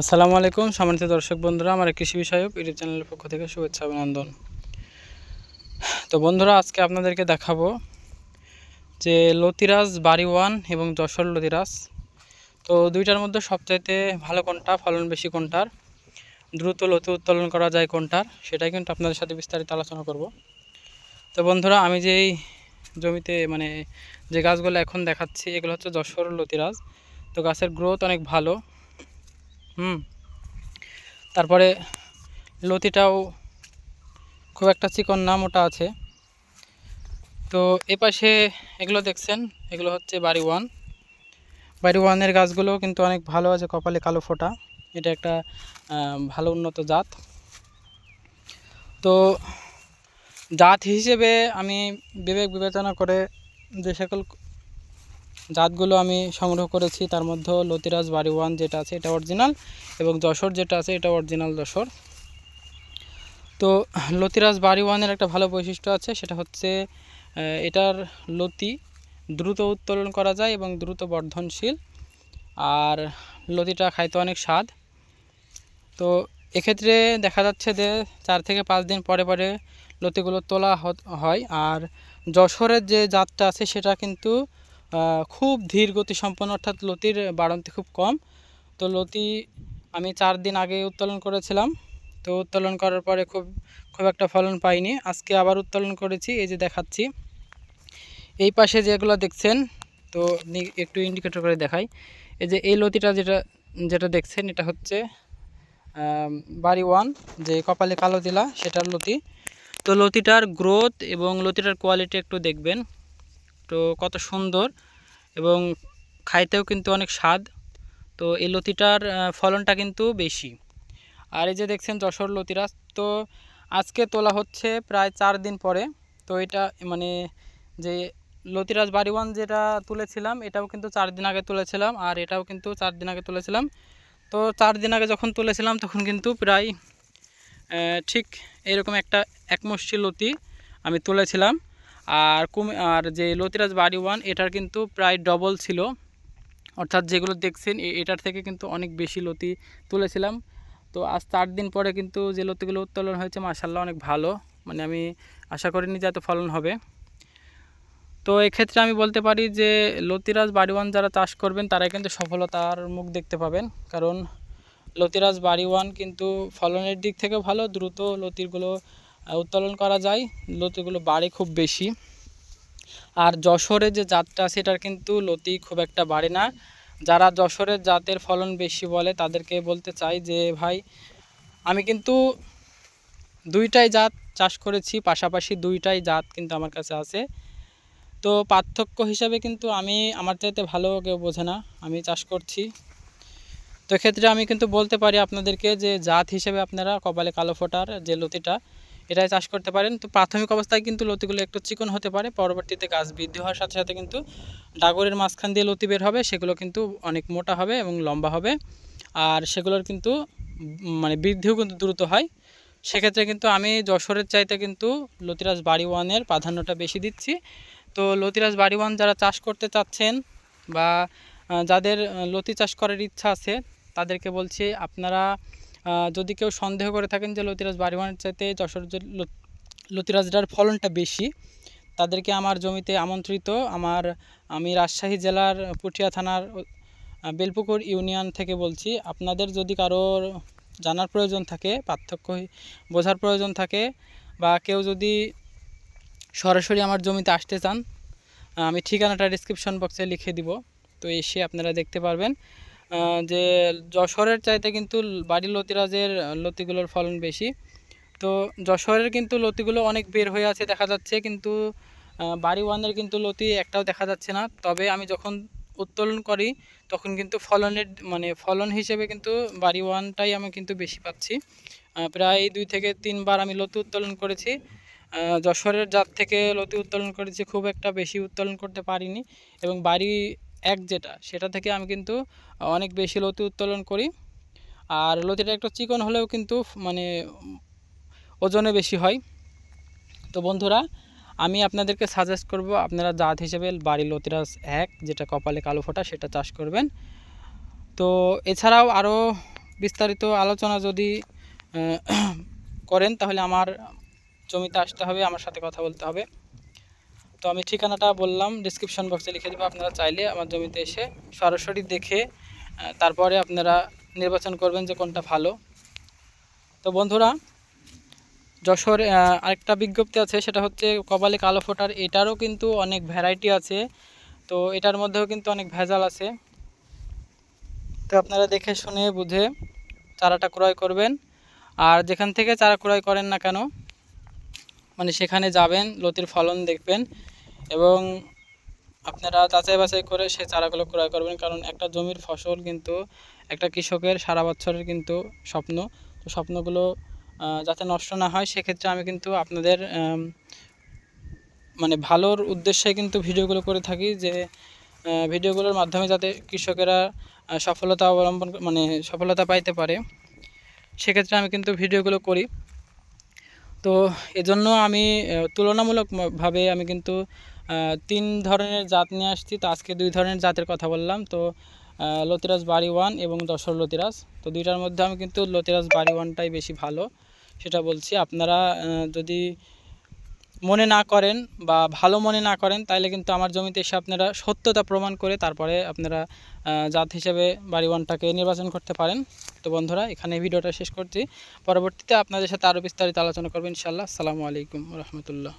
আসসালামু আলাইকুম, সম্মানিত দর্শক বন্ধুরা, আমার কৃষি বিষয়ক ইউটিউব চ্যানেলের পক্ষ থেকে শুভেচ্ছা, অভিনন্দন। তো বন্ধুরা, আজকে আপনাদেরকে দেখাবো যে লতিরাজ বাড়ি ওয়ান এবং যশোর লতিরাজ। তো দুইটার মধ্যে সবচাইতে ভালো কোনটা, ফলন বেশি কোনটার? দ্রুত লতি উত্তোলন করা যায় কোনটার? সেটাই কিন্তু আপনাদের সাথে বিস্তারিত আলোচনা করব। তো বন্ধুরা, আমি যেই জমিতে মানে যে গাছগুলো এখন দেখাচ্ছি, এগুলো হচ্ছে যশোর লতিরাজ। তো গাছের গ্রোথ অনেক ভালো। হুম। তারপরে লতিটাও খুব একটা চিকন না, মোটা আছে। তো এ পাশে এগুলো দেখছেন? এগুলো হচ্ছে বাড়ি ওয়ান। বাড়ি ওয়ানের গাছগুলো কিন্তু অনেক ভালো আছে, কপালে কালো ফোটা। এটা একটা ভালো উন্নত জাত। তো জাত হিসেবে আমি বিবেক বিবেচনা করে যে সকল জাতগুলো আমি সংগ্রহ করেছি। তার মধ্যে লতিরাজ বাড়ি ওয়ান যেটা আছে, এটা অরিজিনাল এবং যশোর যেটা আছে, এটা অরিজিনাল যশোর। তো লতিরাজ বাড়ি ওয়ানের একটা ভালো বৈশিষ্ট্য আছে, সেটা হচ্ছে এটার লতি দ্রুত উত্তোলন করা যায় এবং দ্রুত বর্ধনশীল। আর লতিটা খাইতে অনেক স্বাদ। তো এক্ষেত্রে দেখা যাচ্ছে যে, চার থেকে পাঁচ দিন পরে পরে লতিগুলো তোলা হয়। আর যশোরের যে জাতটা আছে, সেটা কিন্তু খুব ধীর গতি সম্পন্ন, অর্থাৎ লতির বাড়ন্তি খুব কম। তো লতি আমি চার দিন আগে উত্তোলন করেছিলাম। তো উত্তোলন করার পরে খুব খুব একটা ফলন পাইনি। আজকে আবার উত্তোলন করেছি, এই যে দেখাচ্ছি। এই পাশে যেগুলো দেখছেন, তো একটু ইন্ডিকেটর করে দেখাই। এই যে এই লতিটা যেটা যেটা দেখছেন, এটা হচ্ছে বাড়ি ওয়ান, যে কপালে কালো দিলা, সেটার লতি। তো লতিটার গ্রোথ এবং লতিটার কোয়ালিটি একটু দেখবেন। তো কত সুন্দর এবং খাইতেও কিন্তু অনেক স্বাদ। তো এই লতিটার ফলনটা কিন্তু বেশি। আর এই যে দেখছেন যশোর লতিরাজ তো আজকে তোলা হচ্ছে প্রায় চার দিন পরে। তো এটা মানে যে লতিরাজ বাড়িওয়ান যেটা তুলেছিলাম, এটাও কিন্তু চার দিন আগে তুলেছিলাম আর এটাও কিন্তু চার দিন আগে তুলেছিলাম। তো চার দিন আগে যখন তুলেছিলাম, তখন কিন্তু প্রায় ঠিক এরকম একটা একমষ্টি লতি আমি তুলেছিলাম। আর কুম আর যে লতিরাজ বাড়ি ওয়ান এটার কিন্তু প্রায় ডবল ছিল। অর্থাৎ যেগুলো দেখছেন এটার থেকে কিন্তু অনেক বেশি লতি তুলেছিলাম। তো আজ চার দিন পরে কিন্তু যে লতিগুলো উত্তোলন হয়েছে মাসাল্লাহ অনেক ভালো। মানে আমি আশা করিনি যে এত ফলন হবে। তো এক্ষেত্রে আমি বলতে পারি যে লতিরাজ বাড়িওয়ান যারা চাষ করবেন তারাই কিন্তু সফলতার মুখ দেখতে পাবেন। কারণ লতিরাজ বাড়িওয়ান কিন্তু ফলনের দিক থেকে ভালো দ্রুত লতিগুলো আহ, উত্তোলন করা যায়। লতিগুলো বাড়ে খুব বেশি। আর যশোরের যে জাতটা, সেটার কিন্তু লতি খুব একটা বাড়ে না। যারা যশোরের জাতের ফলন বেশি বলে, তাদেরকে বলতে চাই যে, ভাই, আমি কিন্তু দুইটাই জাত চাষ করেছি, পাশাপাশি দুইটাই জাত কিন্তু আমার কাছে আছে। তো পার্থক্য হিসাবে কিন্তু আমি, আমার চাইতে ভালো কেউ বোঝে না, আমি চাষ করছি। তো এক্ষেত্রে আমি কিন্তু বলতে পারি আপনাদেরকে যে, জাত হিসেবে আপনারা কপালে কালো ফোটার যে লতিটা এটাই চাষ করতে পারেন। তো প্রাথমিক অবস্থায় কিন্তু লতিগুলো একটু চিকন হতে পারে। পরবর্তীতে গাছ বৃদ্ধি হওয়ার সাথে সাথে কিন্তু ডাগরের মাঝখান দিয়ে লতি বের হবে। সেগুলো কিন্তু অনেক মোটা হবে এবং লম্বা হবে। আর সেগুলোর কিন্তু মানে বৃদ্ধিও কিন্তু দ্রুত হয়। সেক্ষেত্রে কিন্তু আমি যশোরের চাইতে কিন্তু লতিরাজ বাড়ি ওয়ানের প্রাধান্যটা বেশি দিচ্ছি। তো লতিরাজ বাড়ি ওয়ান যারা চাষ করতে চাচ্ছেন বা যাদের লতি চাষ করার ইচ্ছা আছে, তাদেরকে বলছি আপনারা যদি কেউ সন্দেহ করে থাকেন যে লতিরাজ বাড়ি ওয়ানের চাইতে যশোর লতিরাজটার ফলনটা বেশি, তাদেরকে আমার জমিতে আমন্ত্রিত আমার, আমি রাজশাহী জেলার পুঠিয়া থানার বেলপুকুর ইউনিয়ন থেকে বলছি, আপনাদের যদি কারোর জানার প্রয়োজন থাকে, পার্থক্য বোঝার প্রয়োজন থাকে বা কেউ যদি সরাসরি আমার জমিতে আসতে চান আমি ঠিকানাটা ডিসক্রিপশন বক্সে লিখে দিব, তো এসে আপনারা দেখতে পারবেন। যে যশোরের চাইতে কিন্তু বাড়ি লতিরাজের লতিগুলোর ফলন বেশি। তো যশোরের কিন্তু লতিগুলো অনেক বের হয়ে আছে দেখা যাচ্ছে, কিন্তু বাড়ি ওয়ানের কিন্তু লতি একটাও দেখা যাচ্ছে না। তবে আমি যখন উত্তোলন করি, তখন কিন্তু ফলনের মানে ফলন হিসেবে কিন্তু বাড়ি ওয়ানটাই আমি কিন্তু বেশি পাচ্ছি। প্রায় দুই থেকে তিনবার আমি লতি উত্তোলন করেছি। যশোরের জাত থেকে লতি উত্তোলন করেছি, খুব একটা বেশি উত্তোলন করতে পারিনি। এবং বাড়ি এক যেটা, সেটা থেকে আমি কিন্তু অনেক বেশি লতি উত্তোলন করি। আর লতিটা একটু চিকন হলেও কিন্তু মানে ওজনে বেশি হয়। তো বন্ধুরা, আমি আপনাদেরকে সাজেস্ট করব, আপনারা জাত হিসেবে বাড়ি লতিরাজ এক, যেটা কপালে কালো ফোটা, সেটা চাষ করবেন। তো এছাড়াও আরও বিস্তারিত আলোচনা যদি করেন, তাহলে আমার জমিতে আসতে হবে, আমার সাথে কথা বলতে হবে। তো আমি ঠিকানাটা বললাম ডিসক্রিপশন বক্সে লিখে দেবো। আপনারা চাইলে আমার জমিতে এসে সরাসরি দেখে তারপরে আপনারা নির্বাচন করবেন যে কোনটা ভালো। তো বন্ধুরা, যশোর আরেকটা বিজ্ঞপ্তি আছে, সেটা হচ্ছে কপালে কালো ফোটার, এটারও কিন্তু অনেক ভ্যারাইটি আছে। তো এটার মধ্যেও কিন্তু অনেক ভেজাল আছে। তো আপনারা দেখে শুনে বুঝে চারাটা ক্রয় করবেন। আর যেখান থেকে চারা ক্রয় করেন না কেন মানে সেখানে যাবেন, লতির ফলন দেখবেন এবং আপনারা যাচাই বাছাই করে সে চারাগুলো ক্রয় করবেন। কারণ একটা জমির ফসল কিন্তু একটা কৃষকের সারা বছরের কিন্তু স্বপ্ন। তো স্বপ্নগুলো যাতে নষ্ট না হয়, সেক্ষেত্রে আমি কিন্তু আপনাদের মানে ভালোর উদ্দেশ্যে কিন্তু ভিডিওগুলো করে থাকি যে ভিডিওগুলোর মাধ্যমে যাতে কৃষকেরা সফলতা অবলম্বন মানে সফলতা পাইতে পারে। সেক্ষেত্রে আমি কিন্তু ভিডিওগুলো করি। তো এজন্য আমি তুলনামূলকভাবে আমি কিন্তু তিন ধরনের জাত নিয়ে আসছি। তো আজকে দুই ধরনের জাতের কথা বললাম। তো লতিরাজ বাড়ি ওয়ান এবং দশর লতিরাজ। তো দুইটার মধ্যে আমি কিন্তু লতিরাজ বাড়ি ওয়ানটাই বেশি ভালো, সেটা বলছি। আপনারা যদি মনে না করেন বা ভালো মনে না করেন, তাইলে কিন্তু আমার জমিতে এসে আপনারা সত্যতা প্রমাণ করে তারপরে আপনারা জাত হিসেবে বাড়ি ওয়ানটাকে নির্বাচন করতে পারেন। তো বন্ধুরা, এখানে ভিডিওটা শেষ করছি। পরবর্তীতে আপনাদের সাথে আরও বিস্তারিত আলোচনা করব ইনশাল্লাহ আসসালামু আলাইকুম রহমতুল্লাহ।